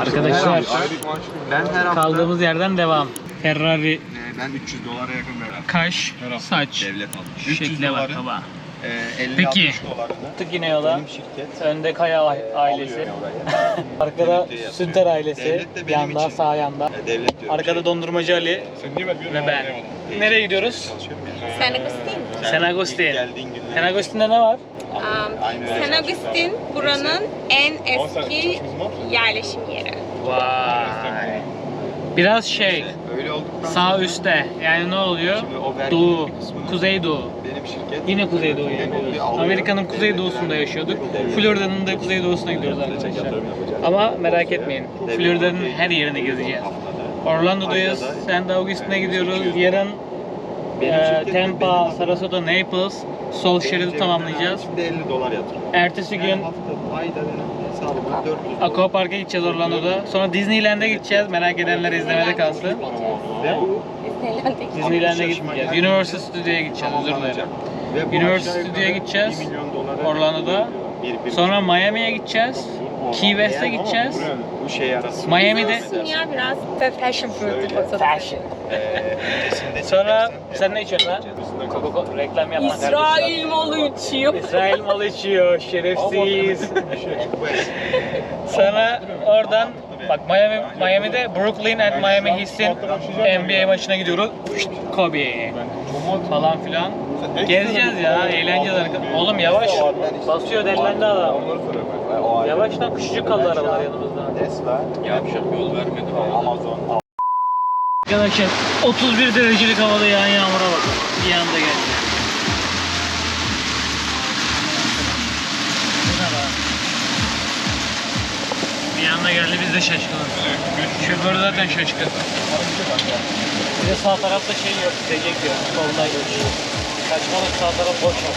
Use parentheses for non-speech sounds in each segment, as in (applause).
Arkadaşlar Ben her hafta kaldığımız yerden devam. Ferrari e, ben 300 dolara yakın verdim. kaş, saç, Devlet almış. şekle bak baba. E, 50 Peki. 60 dolarını Tık yine yola. benim şirket Önde Kaya ailesi. alıyor oraya. Arkada de. Sünter ailesi. Devlet de benim Yanda için. sağ yanda. E, devlet diyorum. Arkada dondurmacı Ali ve ben. Nereye gidiyoruz? Ya. San Agustin. San Agustin. San Agustin'de ne var? Um, Aynı öyle San Agustin buranın en eski yerleşim yeri. Vay. Biraz şey Öyle olduktan sağ üstte. Yani ne oluyor? Şimdi o verginin Doğu, bir kısmını kuzey doğu. benim şirket Yine kuzey doğuya gidiyoruz. Amerika'nın kuzey doğusunda yaşıyorduk. Florida'nın da kuzey doğusuna gidiyoruz arkadaşlar. Ama merak etmeyin. Florida'nın her yerini gezeceğiz. Orlando'dayız, San Augustin'e gidiyoruz. Yarın e, Tampa, Sarasota, Naples, sol şeridi tamamlayacağız. Şimdi 50 dolar yatırıyorum. Ertesi gün hafta ayda benim hesabıma 400 Aquapark'a gideceğiz Orlando'da. Sonra Disneyland'e gideceğiz. Merak edenler izlemede kalsın. Ve bu Disneyland'e gitmeyeceğiz. Universal Studio'ya gideceğiz. Özür dilerim. Universal Studio'ya gideceğiz. 1 milyon dolara Orlando'da. Sonra Miami'ye gideceğiz. Key West'e gideceğiz. Bu şey arası. Miami'de ya biraz fashion fruit. Fashion. Eee, öncesinde Sonra sen ne içiyorsun lan? Coca-Cola reklam yapma kardeşim. İsrail malı uçuyor. İsrail malı içiyor. Şerefsiz. (laughs) West. Sonra oradan bak Miami Miami'de Brooklyn and Miami Heat'in NBA maçına gidiyoruz. Kobe falan filan. Gezeceğiz ya, eğleneceğiz. Oğlum yavaş. Basıyor delilendi adam. Yavaş lan küçücük kaldı arabalar yanımızda. Yavşak yol vermedi. Amazon. Arkadaşlar 31 derecelik havada yağan yağmura bakın. Bir anda geldi. Bir anda geldi biz de şaşkınız. Şoför zaten şaşkın. Bir de sağ tarafta şey yok, gidecek yok. Soldan geçiyor. Saçmalık sağ taraf boş yok.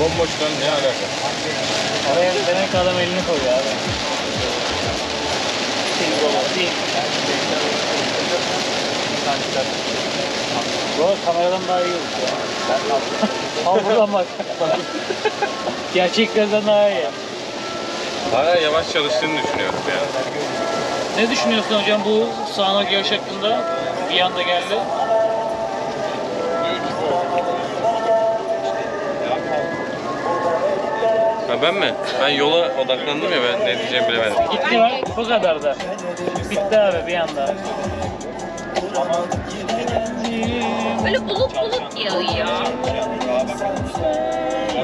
Bomboştan ne alaka? Oraya demek adam elini koyuyor abi. Bu kameradan daha iyi olur ya. Al buradan bak. (laughs) Gerçeklerden daha iyi. Hala yavaş çalıştığını düşünüyorum ya. Ne düşünüyorsun hocam bu sağanak yağış hakkında? Bir anda geldi. Ha ben mi? Ben yola odaklandım ya ben ne diyeceğimi bilemedim. Gitti bak bu kadar da. Bitti abi bir anda. Böyle bulut bulut yağıyor.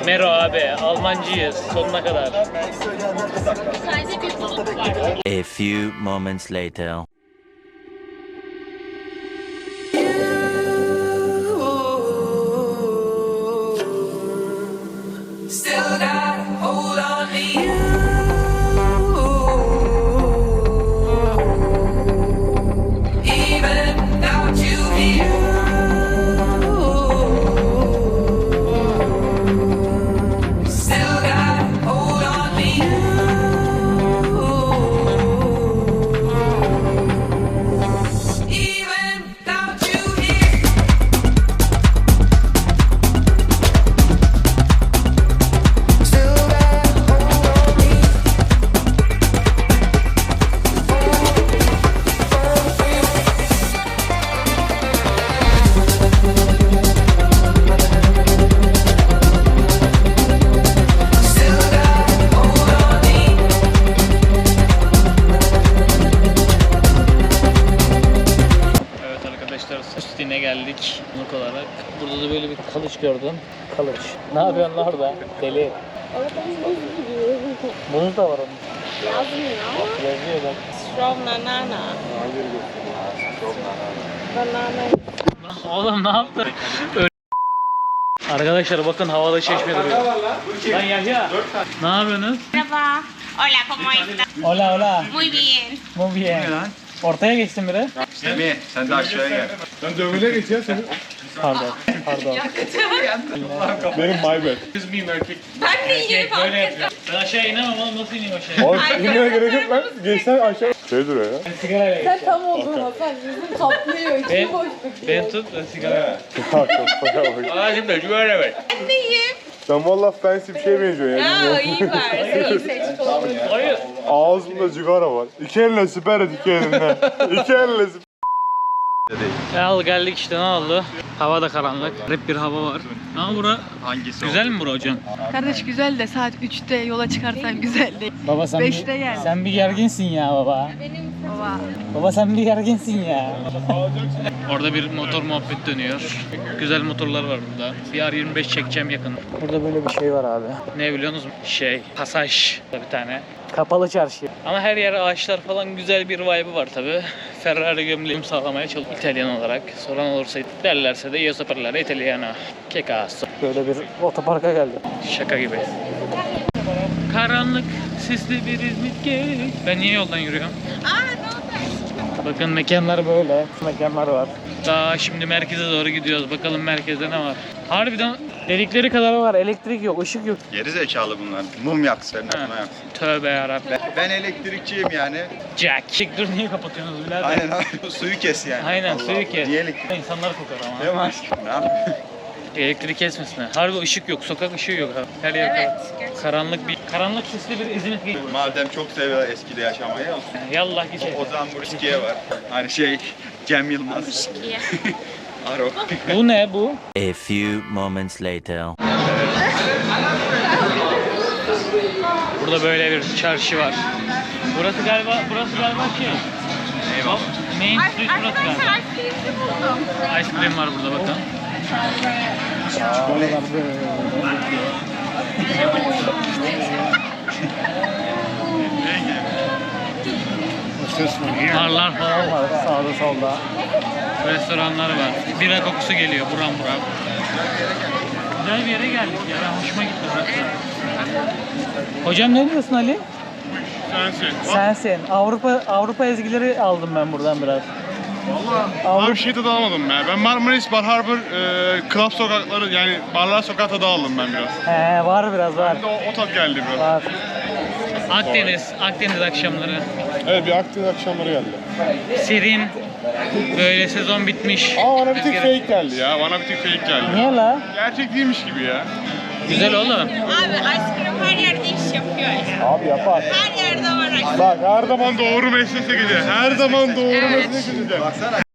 Mero abi Almancıyız sonuna kadar. Sadece bir bulut var. A few moments later. Konuk olarak. Burada da böyle bir kılıç gördüm. Kılıç. Ne yapıyorsun orada? Deli. Bunun da var onun. Yazmıyor. Yazıyor bak. From Nanana. Banana. Oğlum ne yaptın? Arkadaşlar bakın havada çeşme duruyor. Lan Yahya. Ne yapıyorsunuz? Merhaba. Hola, ¿cómo estás? Hola hola. Muy bien. Muy bien. Ortaya geçsin biri. Semih sen de aşağıya gel. Sen dövmene geç ya senin. Pardon. Pardon. Benim maybet. Ben de yeni fark Böyle ettim. yapıyor. Ben aşağı inemem oğlum nasıl ineyim aşağıya? Oğlum inmeye gerek yok lan. Geçsen aşağı. Şey duruyor ya. Ben sigarayla geçeceğim. Tam olduğun Hasan yüzün kaplıyor. Ben, İçi boş ben tut ben sigara. (laughs) Kafaya bak. Aa şimdi şöyle ver. Ben deyim. Sen valla fancy bir şeye benziyor ya. Ya iyi var. İyi seçti olur. Hayır. Ağzımda cigara var. İki elle siper et iki elinden. iki elle siper. E al geldik işte ne oldu? Hava da karanlık. Hep bir hava var. Ama bura Hangisi güzel mi bura hocam? Kardeş güzel de saat 3'te yola çıkarsan güzel değil. Baba sen Beşte bir, gel. sen bir gerginsin ya baba. Baba. Baba sen bir gerginsin ya. Orada bir motor muhabbet dönüyor. Güzel motorlar var burada. Bir R25 çekeceğim yakın. Burada böyle bir şey var abi. Ne biliyorsunuz? Şey, pasaj bir tane. Kapalı çarşı. Ama her yer ağaçlar falan güzel bir vibe'ı var tabi. Ferrari gömleğimi sağlamaya çalışıyorum İtalyan olarak. Soran olursa derlerse de io saperlare italiano. Che cazzo. Böyle bir otoparka geldim. Şaka gibi. Karanlık, sisli bir İzmit gece. Ben niye yoldan yürüyorum? Bakın mekanlar böyle. Mekanlar var. Daha şimdi merkeze doğru gidiyoruz. Bakalım merkezde ne var. Harbiden dedikleri kadar var. Elektrik yok, ışık yok. Geri zekalı bunlar. Mum yak senin Ha. aklına yak. Tövbe yarabbim. Ben, ben elektrikçiyim yani. Jack. Çık dur niye kapatıyorsunuz birader? Aynen abi. (laughs) Suyu kes yani. Aynen Allah suyu Allah. kes. Niye elektrik? İnsanlar kokar ama. Değil mi aşkım? Ne yapayım? Elektrik kesmesinler. Harbi ışık yok. Sokak ışığı yok. ha. Her yer Evet, gerçekten. karanlık bir karanlık sisli bir İzmit gece. Madem çok seviyor eskide yaşamayı. Yallah git. O zaman bu riskiye var. Hani şey Cem Yılmaz. Şikiye. (laughs) Aro. Bu ne bu? A few moments later. Burada böyle bir çarşı var. Burası galiba burası galiba şey. Eyvah. Main Street burası galiba. Arkadaşlar ice buldum. Ice cream var burada bakın. Barlar falan var sağda solda. Restoranlar var. Bira kokusu geliyor buram buram. Güzel bir yere geldik ya. Ben hoşuma gitti burası. Hocam ne diyorsun Ali? Sensin. Sensin. Avrupa Avrupa ezgileri aldım ben buradan biraz. Valla abi bir şey tadı almadım ya. Ben Marmaris Bar Harbor e, Club sokakları yani barlar sokak tadı aldım ben biraz. He var biraz var. Bir de o, o tat geldi biraz. Var. Akdeniz, Akdeniz akşamları. Evet bir Akdeniz akşamları geldi. Serin, böyle sezon bitmiş. Ama bana bir tık Rüzgarı- fake geldi ya. Bana bir tık fake geldi. Niye la? Gerçek değilmiş gibi ya. Güzel oğlum. Abi ice cream her yerde iş yapıyor ya. Abi yapar. Her yerde var ice cream. Bak her zaman doğru mesleke gidiyor. Her zaman doğru Evet. mesleke gidiyor. Baksana.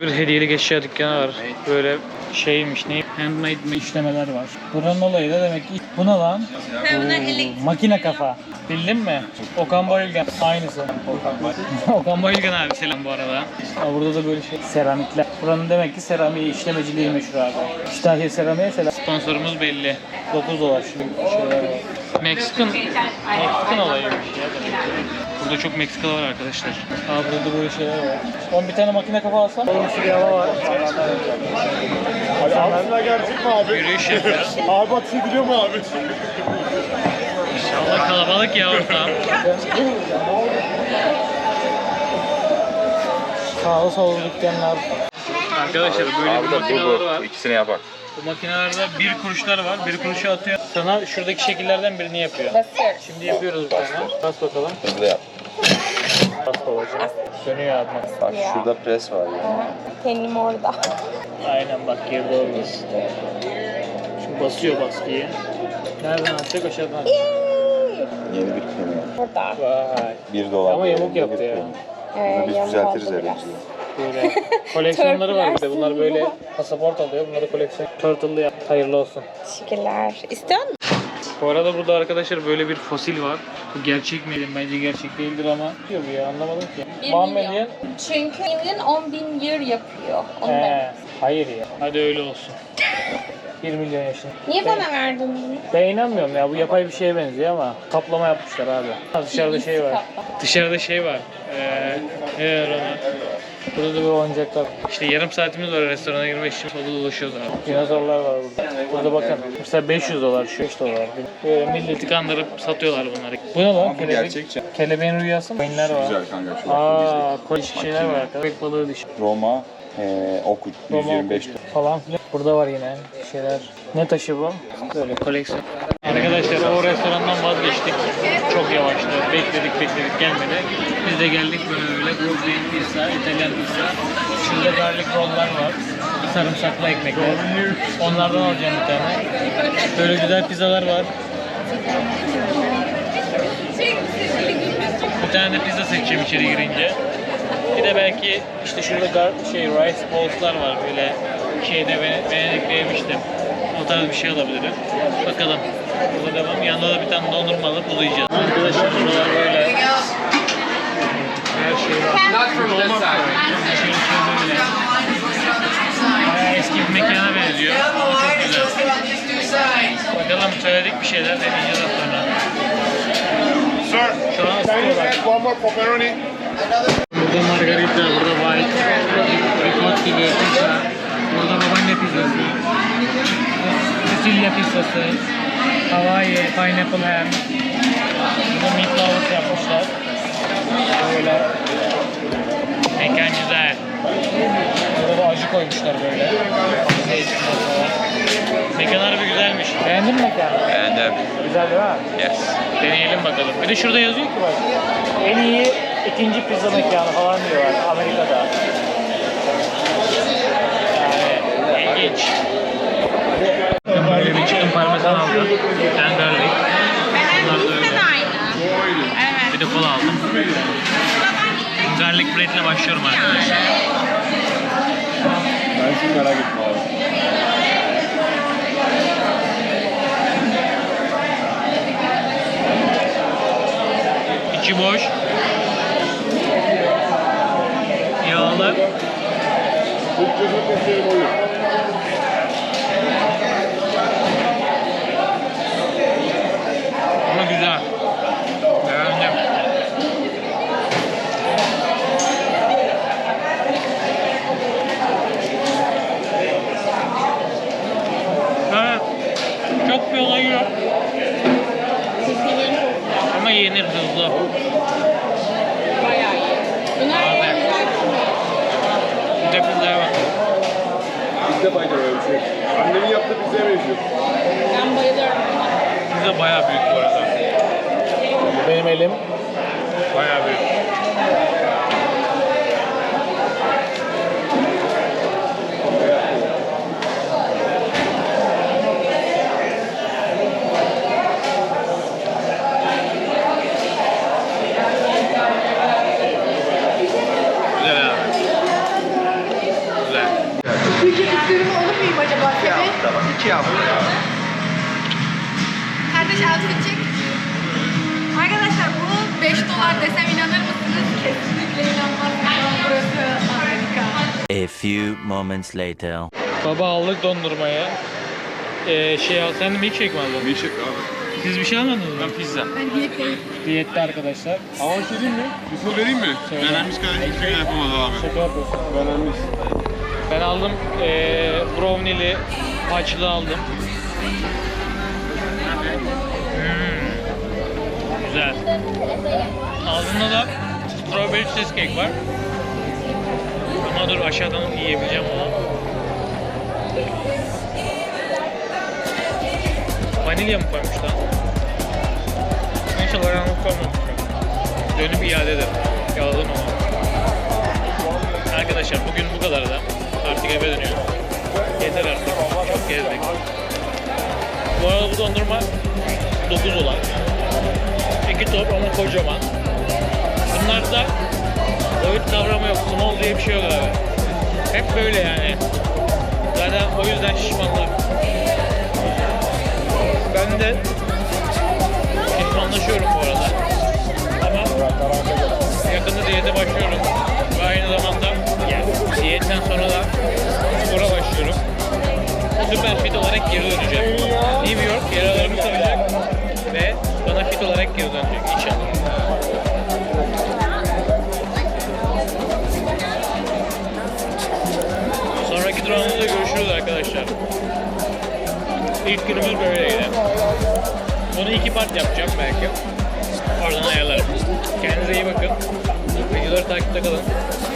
Bir hediyelik eşya dükkanı var. Böyle şeymiş ne? Handmade işlemeler var. Buranın olayı da demek ki bu ne lan? Oo, makine kafa. Bildin mi? Okan Bayülgen. Aynısı. Okan Bayülgen (laughs) abi selam bu arada. Aa, burada da böyle şey seramikler. Buranın demek ki seramiği işlemeciliği meşhur abi. İştahiye seramiğe selam. Sponsorumuz belli. 9 dolar şu şeyler var. Meksikan, Meksikan olayıymış ya. Burada çok Meksikalı var arkadaşlar. Aa burada da böyle şeyler var. Son bir tane makine kafa alsam. Olumsuz bir hava var. Abi aslında gerçek mi abi? Yürüyüş yapıyoruz. Abi ateş ediliyor mu abi? İnşallah kalabalık ya ortam. Sağlı sollu dükkanlar. Arkadaşlar böyle bir makineler var. İkisini yapak. Bu makinelerde bir kuruşlar var. Bir kuruşu atıyor. Sana şuradaki şekillerden birini yapıyor. Basıyoruz. Şimdi yapıyoruz bir tane. Bas bakalım. Hızlı yap. Bas babacığım. Dönüyor abi. Bak şurada pres var ya. Tenim orada. Aynen bak geride oldu. Şimdi basıyor baskıyı. Nereden atacak aşağıdan atacak. Yeni bir peynir. Burada. Vay. 1 dolar. Ama yamuk değerinde yaptı bir ya. peynir. Ee, Biz yamuk düzeltiriz oldu biraz. elimizi. Böyle (laughs) koleksiyonları var bir de. Bunlar böyle pasaport alıyor. Bunları koleksiyon. Turtle'lı yap. Hayırlı olsun. Teşekkürler. İstiyor musun? Bu arada burada arkadaşlar böyle bir fosil var. Bu gerçek mi? Bence gerçek değildir ama. Yok bu ya anlamadım ki. Bir milyon. Çünkü milyon 10 bin year yapıyor. Onu He, hayır ya. Hadi öyle olsun. 1 milyon yaşında. Niye bana verdin bunu? Ben inanmıyorum ya bu yapay bir şeye benziyor ama kaplama yapmışlar abi. Ha, dışarıda şey var. Dışarıda şey var. Ee, ne der ona? Burada da bir oyuncaklar. İşte yarım saatimiz var restorana girmek için. Solda dolaşıyoruz abi. Dinozorlar var burada. Burada bakın. Mesela 500 dolar, şu 5 dolar. Böyle milleti kandırıp satıyorlar bunları. Bu ne lan? bu Kelebek, gerçekçi. Kelebeğin rüyası mı? Oyunlar var. Güzel kanka şu Aa, kolik şeyler var. Köpek balığı dışı. Roma eee oku Roma 125 falan filan. Burada var yine şeyler. Ne taşı bu? Böyle koleksiyon. Arkadaşlar o restorandan vazgeçtik. Çok yavaştı. Bekledik bekledik gelmedi. Biz de geldik böyle Brooklyn pizza, İtalyan pizza. Şurada garlic roll'lar var. Sarımsaklı ekmekler. Onlardan alacağım bir tane. Böyle güzel pizzalar var. Bir tane de pizza seçeceğim içeri girince. Bir de belki işte şurada gar şey rice bowls'lar var böyle şeyde Ven- Venedik'te yemiştim. O tarz bir şey alabilirim. Bakalım. Burada devam. Yanında da bir tane dondurma alıp uzayacağız. Arkadaşlar buralar böyle. Her şey var. Her şey böyle. Eski bir mekana benziyor. Ama çok güzel. Bakalım söyledik bir şeyler deneyeceğiz sonra. Sir, Şu an can you add one more pepperoni? Burada margarita, burada white, ricot gibi pizza. Burada babaanne pizzası. Sicilya pizzası. Hawaii, pineapple ham. Burada meat lovers yapmışlar. Böyle. Mekan güzel. Da acı koymuşlar böyle. Mekan harbi güzelmiş. Beğendin mi mekanı? Beğendim. Güzel değil mi? Yes. Deneyelim bakalım. Bir de şurada yazıyor ki bak. En iyi ikinci pizza mekanı falan diyorlar Amerika'da. Yani ilginç. Böyle bir chicken parmesan aldım. Garlic. Bunlar da öyle. de aynı. Evet. Bir de kola aldım. Garlic bread'le başlıyorum arkadaşlar. Ben şimdi merak ettim abi. İçi boş. Yağlı. Ama güzel. Beğendim. Ha, çok bir olay yok. Ama yenir hızlı. Bayağı iyi. Bunlar Abi. en güzel Bir de pizzaya bak. Bizde bayılır öyle bir şey. Annemin yaptığı pizzaya benziyor. Ben bayılıyorum buna. Pizza bayağı büyük bu arada. Benim bu 5 dolar desem inanır mısınız? Kesinlikle inanmazsınız. Burası Amerika. A few moments later. Baba aldık dondurmayı. Ee, şey al, sen de milkshake mi aldın? Milkshake abi. Siz bir şey almadınız mı? Ben pizza. Ben diyetteyim. Diyette arkadaşlar. Ama bir şey diyeyim mi? Bir soru vereyim mi? Söyle. Beğenmiş kadar hiçbir şey yapamadı abi. Şaka yapıyorsun. Beğenmiş. Ben aldım ee, brownie'li haçlı aldım. Hmm. Güzel. Altında da strawberry cheesecake var. Ama dur aşağıdan yiyebileceğim onu. Vanilya mı koymuşlar? İnşallah yanlış koymamışlar. Dönüp iade ederim. Yaladım ama. Arkadaşlar bugün bu kadar da. Artık eve dönüyoruz. Yeter artık. Çok gezdik. Bu arada bu dondurma 9 olan. 2 top ama kocaman. Bunlarda boyut kavramı yok. Small diye bir şey yok abi. Hep böyle yani. Zaten o yüzden şişmanlar. Ben de şişmanlaşıyorum bu arada. Ama yakında diyete başlıyorum. Ve aynı zamanda diyetten sonra da spora başlıyorum. Süper fit olarak geri döneceğim. New York yaralarımı saracak ve bana fit olarak geri dönecek inşallah. İlk günümüz böyleydi. Bunu iki part yapacağım belki. Oradan ayarlarım. Kendinize iyi bakın. Videoları takipte kalın.